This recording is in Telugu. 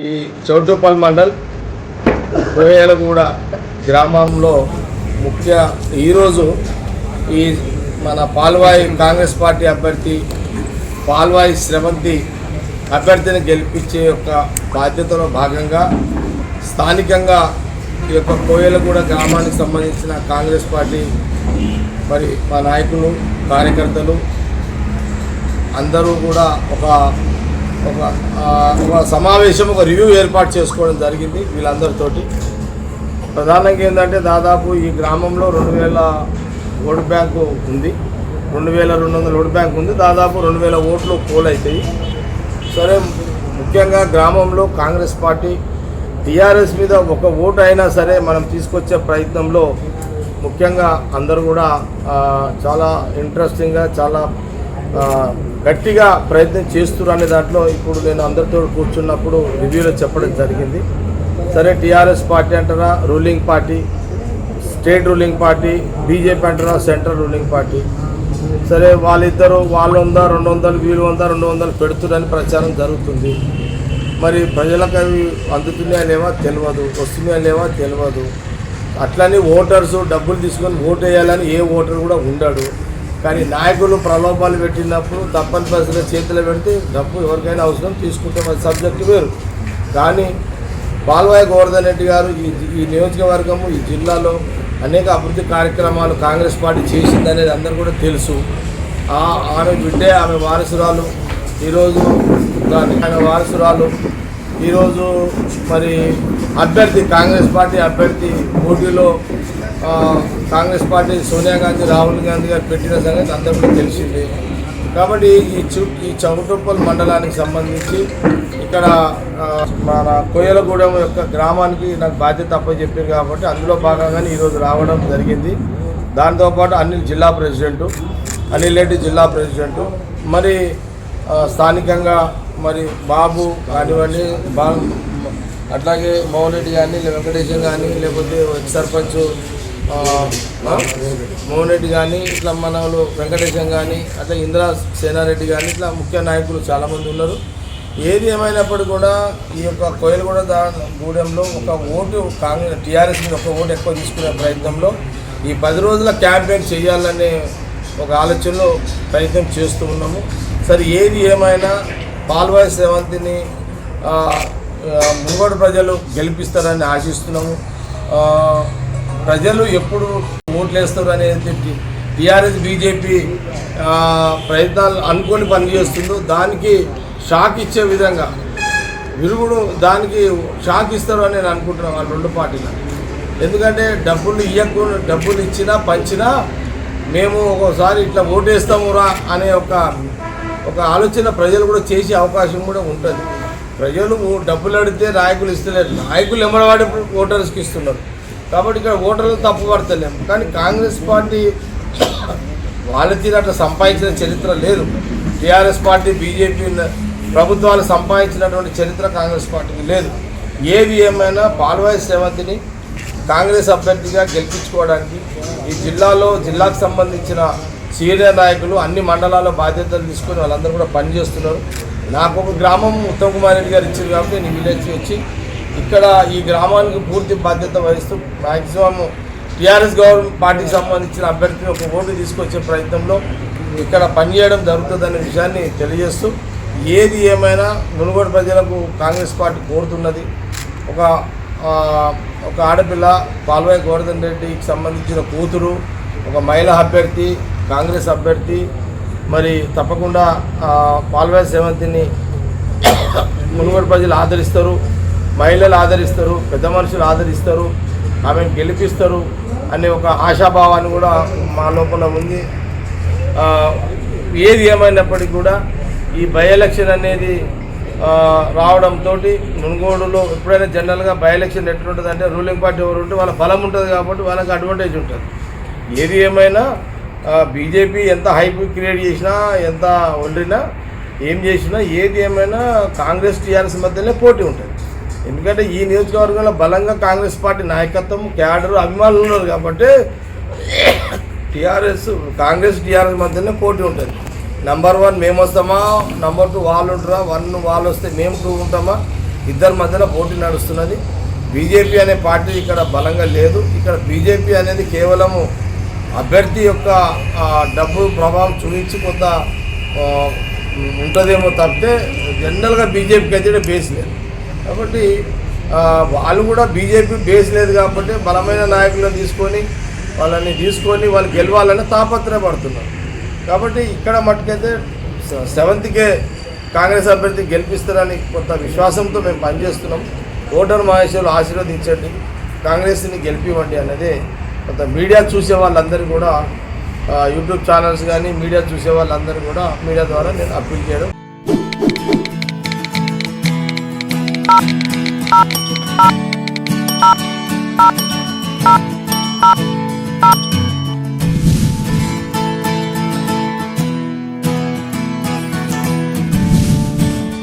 ఈ చౌటుపల్ మండల్ కోయలగూడ గ్రామంలో ముఖ్య ఈరోజు ఈ మన పాల్వాయి కాంగ్రెస్ పార్టీ అభ్యర్థి పాల్వాయి శ్రవంతి అభ్యర్థిని గెలిపించే యొక్క బాధ్యతలో భాగంగా స్థానికంగా ఈ యొక్క కోయలగూడ గ్రామానికి సంబంధించిన కాంగ్రెస్ పార్టీ మరి మా నాయకులు కార్యకర్తలు అందరూ కూడా ఒక ఒక ఒక సమావేశం ఒక రివ్యూ ఏర్పాటు చేసుకోవడం జరిగింది వీళ్ళందరితోటి. ప్రధానంగా ఏంటంటే దాదాపు ఈ గ్రామంలో రెండు వేల ఓటు బ్యాంకు ఉంది. రెండు వేల రెండు వందల ఓటు బ్యాంక్ ఉంది. దాదాపు రెండు వేల ఓట్లు పోల్ అవుతాయి సరే ముఖ్యంగా గ్రామంలో కాంగ్రెస్ పార్టీ టీఆర్ఎస్ మీద ఒక ఓటు అయినా సరే మనం తీసుకొచ్చే ప్రయత్నంలో ముఖ్యంగా అందరూ కూడా చాలా ఇంట్రెస్టింగ్గా చాలా గట్టిగా ప్రయత్నం చేస్తున్నారు అనే దాంట్లో ఇప్పుడు నేను అందరితో కూర్చున్నప్పుడు రివ్యూలో చెప్పడం జరిగింది. సరే టీఆర్ఎస్ పార్టీ అంటారా ruling party state ruling party BJP అంటారా సెంట్రల్ రూలింగ్ పార్టీ? సరే వాళ్ళిద్దరూ వాళ్ళు వంద రెండు వందలు వీళ్ళు వంద రెండు వందలు పెడుతున్నారని ప్రచారం జరుగుతుంది. మరి ప్రజలకు అవి అందుతున్నాయా లేవా తెలియదు వస్తున్నాయా లేవా తెలియదు. అట్లని ఓటర్స్ డబ్బులు తీసుకొని ఓటు వేయాలని ఏ ఓటర్ కూడా ఉండడు. కానీ నాయకులు ప్రలోభాలు పెట్టినప్పుడు తప్పని పరిస్థితుల్లో చేతిలో పెడితే డబ్బు ఎవరికైనా అవసరం తీసుకుంటే మరి సబ్జెక్టు వేరు. కానీ బాల్వాయి గోవర్ధన్ రెడ్డి గారు ఈ ఈ నియోజకవర్గము ఈ జిల్లాలో అనేక అభివృద్ధి కార్యక్రమాలు కాంగ్రెస్ పార్టీ చేసిందనేది అందరూ కూడా తెలుసు. ఆమె బిడ్డే ఆమె వారసురాలు ఈరోజు దాని ఆమె వారసురాలు ఈరోజు మరి అభ్యర్థి కాంగ్రెస్ పార్టీ అభ్యర్థి పోటీలో కాంగ్రెస్ పార్టీ సోనియా గాంధీ రాహుల్ గాంధీ గారు పెట్టిన సంగతి అందరికీ తెలిసింది. కాబట్టి ఈ చు ఈ చౌటుప్పల్ మండలానికి సంబంధించి ఇక్కడ మన కొయ్యలగూడెం యొక్క గ్రామానికి నాకు బాధ్యత అప్పచెప్పారు కాబట్టి అందులో భాగంగానే ఈరోజు రావడం జరిగింది. దాంతోపాటు అనిల్ జిల్లా ప్రెసిడెంటు అనిల్ రెడ్డి జిల్లా ప్రెసిడెంటు మరి స్థానికంగా మరి బాబు కానివ్వండి బా అట్లాగే మౌన్ రెడ్డి కానీ లేదా వెంకటేశం కానీ లేకపోతే సర్పంచ్ మోహన్ రెడ్డి కానీ ఇట్లా మన వాళ్ళు వెంకటేశం కానీ అట్లా ఇందిరా సేనారెడ్డి కానీ ఇట్లా ముఖ్య నాయకులు చాలామంది ఉన్నారు. ఏది ఏమైనప్పటికీ కూడా ఈ యొక్క కోయలగూడ దా గూడెంలో ఒక ఓటు కాంగ్రెస్ టీఆర్ఎస్ మీద ఒక ఓటు ఎక్కువ తీసుకునే ప్రయత్నంలో ఈ పది రోజుల క్యాంపెయిన్ చేయాలనే ఒక ఆలోచనలో ప్రయత్నం చేస్తూ ఉన్నాము. సరే ఏది ఏమైనా పాల్వాయి సేవంతిని ముంగోడు ప్రజలు గెలిపిస్తారని ఆశిస్తున్నాము. ప్రజలు ఎప్పుడు ఓట్లేస్తారు అనేది టీఆర్ఎస్ బీజేపీ ప్రయత్నాలు అనుకొని పనిచేస్తుందో దానికి షాక్ ఇచ్చే విధంగా విరుగుడు దానికి షాక్ ఇస్తారు అని నేను అనుకుంటున్నాను వాళ్ళ రెండు పార్టీలు. ఎందుకంటే డబ్బులు ఇవ్వకు డబ్బులు ఇచ్చినా పంచినా మేము ఒక్కోసారి ఇట్లా ఓటేస్తామురా అనే ఒక ఒక ఆలోచన ప్రజలు కూడా చేసే అవకాశం కూడా ఉంటుంది. ప్రజలు డబ్బులు అడిగితే నాయకులు ఇస్తలేరు. నాయకులు ఎమ్మడవాడి ఓటర్స్కి ఇస్తున్నారు. కాబట్టి ఇక్కడ ఓటర్లు తప్పు పడతలేము కానీ కాంగ్రెస్ పార్టీ వాళ్ళ అట్లా సంపాదించిన చరిత్ర లేదు. టీఆర్ఎస్ పార్టీ బీజేపీ ప్రభుత్వాలు సంపాదించినటువంటి చరిత్ర కాంగ్రెస్ పార్టీకి లేదు. ఏది ఏమైనా పాల్వాయి సేవంతిని కాంగ్రెస్ అభ్యర్థిగా గెలిపించుకోవడానికి ఈ జిల్లాలో జిల్లాకు సంబంధించిన సీనియర్ నాయకులు అన్ని మండలాల్లో బాధ్యతలు తీసుకొని వాళ్ళందరూ కూడా పనిచేస్తున్నారు. నాకు ఒక గ్రామం ఉత్తమ్ కుమార్ రెడ్డి గారు ఇచ్చారు కాబట్టి నేను విలేజ్ వచ్చి ఇక్కడ ఈ గ్రామానికి పూర్తి బాధ్యత వహిస్తూ మ్యాక్సిమం టీఆర్ఎస్ గవర్నమెంట్ పార్టీకి సంబంధించిన అభ్యర్థిని ఒక ఓటు తీసుకొచ్చే ప్రయత్నంలో ఇక్కడ పనిచేయడం జరుగుతుందనే విషయాన్ని తెలియజేస్తూ ఏది ఏమైనా మునుగోడు ప్రజలకు కాంగ్రెస్ పార్టీ కోరుతున్నది ఒక ఒక ఆడపిల్ల పాల్వాయి గోవర్ధన్ రెడ్డికి సంబంధించిన కూతురు ఒక మహిళా అభ్యర్థి కాంగ్రెస్ అభ్యర్థి మరి తప్పకుండా ఆ, పాల్వాయి సేవంతిని మునుగోడు ప్రజలు ఆదరిస్తారు. మహిళలు ఆదరిస్తారు పెద్ద మనుషులు ఆదరిస్తారు ఆమెను గెలిపిస్తారు అనే ఒక ఆశాభావాన్ని కూడా మా లోపల ఉంది. ఏది ఏమైనప్పటికీ కూడా ఈ బై ఎలక్షన్ అనేది రావడంతో మునుగోడులో ఎప్పుడైనా జనరల్గా బై ఎలక్షన్ ఎట్లుంటుంది అంటే రూలింగ్ పార్టీ ఎవరు ఉంటే వాళ్ళ బలం ఉంటుంది కాబట్టి వాళ్ళకి అడ్వాంటేజ్ ఉంటుంది. ఏది ఏమైనా బీజేపీ ఎంత హైప్ క్రియేట్ చేసినా ఎంత వండినా ఏం చేసినా ఏది ఏమైనా కాంగ్రెస్ టీఆర్ఎస్ మధ్యనే పోటీ ఉంటుంది. ఎందుకంటే ఈ నియోజకవర్గంలో బలంగా కాంగ్రెస్ పార్టీ నాయకత్వం క్యాడర్ అభిమానులు ఉన్నారు కాబట్టి టీఆర్ఎస్ కాంగ్రెస్ టీఆర్ఎస్ మధ్యనే పోటీ ఉంటుంది. నంబర్ వన్ మేము వస్తామా? నంబర్ టూ వాళ్ళు ఉంటారా? వన్ వాళ్ళు వస్తే మేము టూ ఉంటామా? ఇద్దరి మధ్యన పోటీ నడుస్తున్నది. బీజేపీ అనే పార్టీ ఇక్కడ బలంగా లేదు. ఇక్కడ బీజేపీ అనేది కేవలము అభ్యర్థి యొక్క డబ్బు ప్రభావం చూపించి కొంత ఉంటుందేమో తప్పితే జనరల్గా బీజేపీకి అయితే బేస్ లేదు. కాబట్టి వాళ్ళు కూడా బీజేపీ బేస్ లేదు కాబట్టి బలమైన నాయకులను తీసుకొని వాళ్ళని తీసుకొని వాళ్ళు గెలవాలని తాపత్రయపడుతున్నారు. కాబట్టి ఇక్కడ మట్టుకైతే సెవెంత్కే కాంగ్రెస్ అభ్యర్థి గెలిపిస్తారని కొంత విశ్వాసంతో మేము పనిచేస్తున్నాం. ఓటర్ మహేశ్వరులు ఆశీర్వదించండి కాంగ్రెస్ని గెలిపివ్వండి అనేది కొంత మీడియా చూసే వాళ్ళందరూ కూడా యూట్యూబ్ ఛానల్స్ కానీ మీడియా చూసే వాళ్ళందరూ కూడా మీడియా ద్వారా నేను అప్పీల్ చేయడం